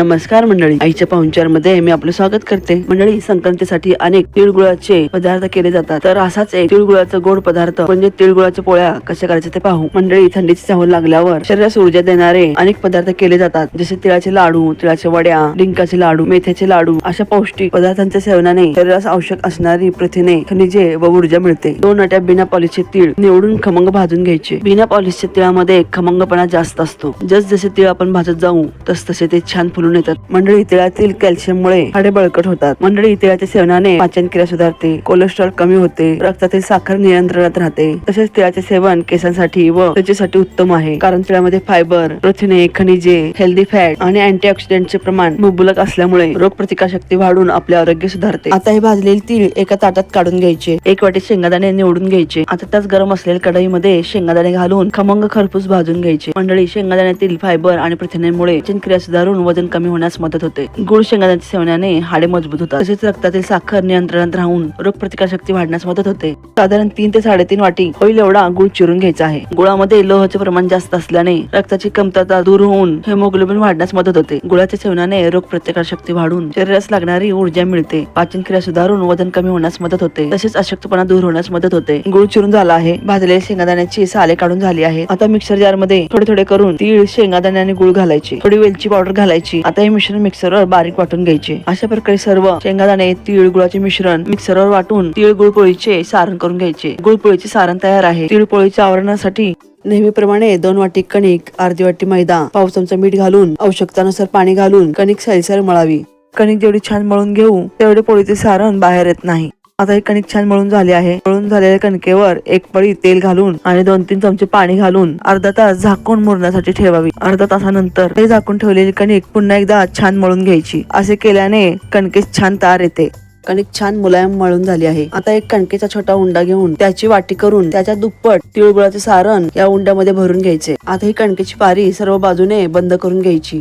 नमस्कार मंडळी. आईच्या पाहुणचारमध्ये मी आपलं स्वागत करते. मंडळी संक्रांतीसाठी अनेक तिळगुळाचे पदार्थ केले जातात. तर असाच एक तिळगुळाचा गोड पदार्थ म्हणजे तिळगुळाच्या पोळ्या कशा करायच्या ते पाहू. मंडळी थंडीची चाहूल लागल्यावर शरीरास ऊर्जा देणारे अनेक पदार्थ केले जातात. जसे तिळाचे लाडू तिळाच्या वड्या डिंकाचे लाडू मेथ्याचे लाडू अशा पौष्टिक पदार्थांच्या सेवनाने शरीरास आवश्यक असणारी प्रथिने खनिजे व ऊर्जा मिळते. दोन अट्या बिना पॉलिशचे तीळ निवडून खमंग भाजून घ्यायचे. बिना पॉलिशच्या तिळामध्ये खमंगपणा जास्त असतो. जस जसे तीळ आपण भाजत जाऊ तस तसे ते छान फुलून येतात मंडळी तिळातील कॅल्शियममुळे हाडे बळकट होतात. मंडळी तिळाच्या सेवनाने पाचन क्रिया सुधारते कोलेस्ट्रॉल कमी होते रक्तातील साखर नियंत्रणात राहते. तसेच तिळाचे सेवन केसांसाठी व त्वचेसाठी उत्तम आहे. कारण तिळामध्ये फायबर प्रथिने खनिजे हेल्दी फॅट आणि अँटीऑक्सिडंटचे प्रमाण मुबलक असल्यामुळे रोग प्रतिकार शक्ती वाढून आपले आरोग्य सुधारते. आता हे भाजलेले तीळ एका ताटात काढून घ्यायचे. एक वाटी शेंगादाणे निवडून घ्यायचे. आता त्याच गरम असलेल्या कढईमध्ये शेंगादाणे घालून खमंग खरपूस भाजून घ्यायचे. मंडळी शेंगादाण्यातील फायबर आणि प्रथिनेमुळे क्रिया सुधारून वजन कमी कमी होण्यास मदत होते. गुळ शेंगदाण्याच्या सेवनाने हाडे मजबूत होतात. तसेच रक्तातील साखर नियंत्रणात राहून रोगप्रतिकार शक्ती वाढण्यास मदत होते. साधारण तीन ते साडेतीन वाटी होईल एवढा गुळ चिरून घ्यायचा आहे. गुळामध्ये लोहचे प्रमाण जास्त असल्याने रक्ताची कमतरता दूर होऊन हेमोग्लोबिन वाढण्यास मदत होते. गुळाच्या सेवनाने रोग प्रतिकार शक्ती वाढून शरीरास लागणारी ऊर्जा मिळते. पाचन क्रिया सुधारून वजन कमी होण्यास मदत होते. तसेच अशक्तपणा दूर होण्यास मदत होते. गुळ चिरून झाला आहे. भाजलेल्या शेंगादाण्याची साले काढून झाली आहे आता मिक्सर जारमध्ये थोडे थोडे करून तीळ शेंगादाणे आणि गुळ घालायचे. थोडी वेलची पावडर घालायची. आता हे मिश्रण मिक्सरवर बारीक वाटून घ्यायचे. अशा प्रकारे सर्व शेंगादाणे तिळगुळाचे मिश्रण मिक्सरवर वाटून तिळगुळ पोळीचे सारण करून घ्यायचे. गुळपोळीचे सारण तयार आहे. तिळपोळीच्या आवरणासाठी नेहमीप्रमाणे दोन वाटी कणिक अर्धी वाटी मैदा पाव चमचा मीठ घालून आवश्यकतानुसार पाणी घालून कणिक सैलसर मळावी. कणिक जेवढी छान मळून घेऊ तेवढे पोळीचे सारण बाहेर येत नाही. आता ही कणिक छान मळून झाली आहे. मळून झालेल्या कणकेवर एक पळी तेल घालून आणि दोन तीन चमचे पाणी घालून अर्धा तास झाकून मुरण्यासाठी ठेवावी. अर्धा तासानंतर हे झाकून ठेवलेली कणिक पुन्हा एकदा छान मळून घ्यायची. असे केल्याने कणके छान तार येते. कणिक छान मुलायम मळून झाली आहे. आता एक कणकेचा छोटा उंडा घेऊन त्याची वाटी करून त्याच्या दुप्पट तिळगुळाचे सारण या उंड्यामध्ये भरून घ्यायचे. आता ही कणकेची पारी सर्व बाजूने बंद करून घ्यायची.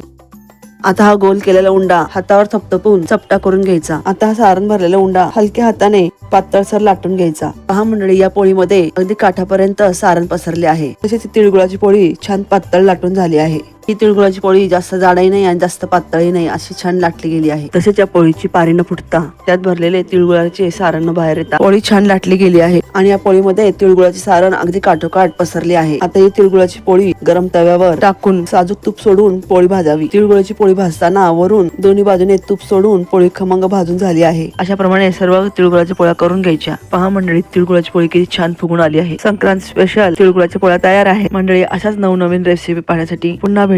आता हा गोल केलेला उंडा हातावर थपथपून चपटा करून घ्यायचा. आता हा सारण भरलेला उंडा हलक्या हाताने पातळसर लाटून घ्यायचा. पहा मंडळी या पोळीमध्ये अगदी काठापर्यंत सारण पसरले आहे. तसेच तिळगुळाची पोळी छान पातळ लाटून झाली आहे. ही तिळगुळाची पोळी जास्त जाडही नाही आणि जास्त पातळही नाही अशी छान लाटली गेली आहे. तसेच या पोळीची पारी न फुटता त्यात भरलेले तिळगुळाचे सारण बाहेर येतात. पोळी छान लाटली गेली आहे आणि या पोळीमध्ये तिळगुळाचे सारण अगदी काठोकाठ पसरले आहे. आता ही तिळगुळाची पोळी गरम तव्यावर टाकून साजूक तूप सोडून पोळी भाजावी. तिळगुळाची पोळी भाजताना वरून दोन्ही बाजूने तूप सोडून पोळी खमंग भाजून झाली आहे. अशा प्रमाणे सर्व तिळगुळाच्या पोळ्या करून घ्यायच्या. पहा मंडळी तिळगुळाची पोळी किती छान फुगून आली आहे. संक्रांत स्पेशल तिळगुळाच्या पोळ्या तयार आहे. मंडळी अशाच नवनवीन रेसिपी पाहण्यासाठी पुन्हा भेट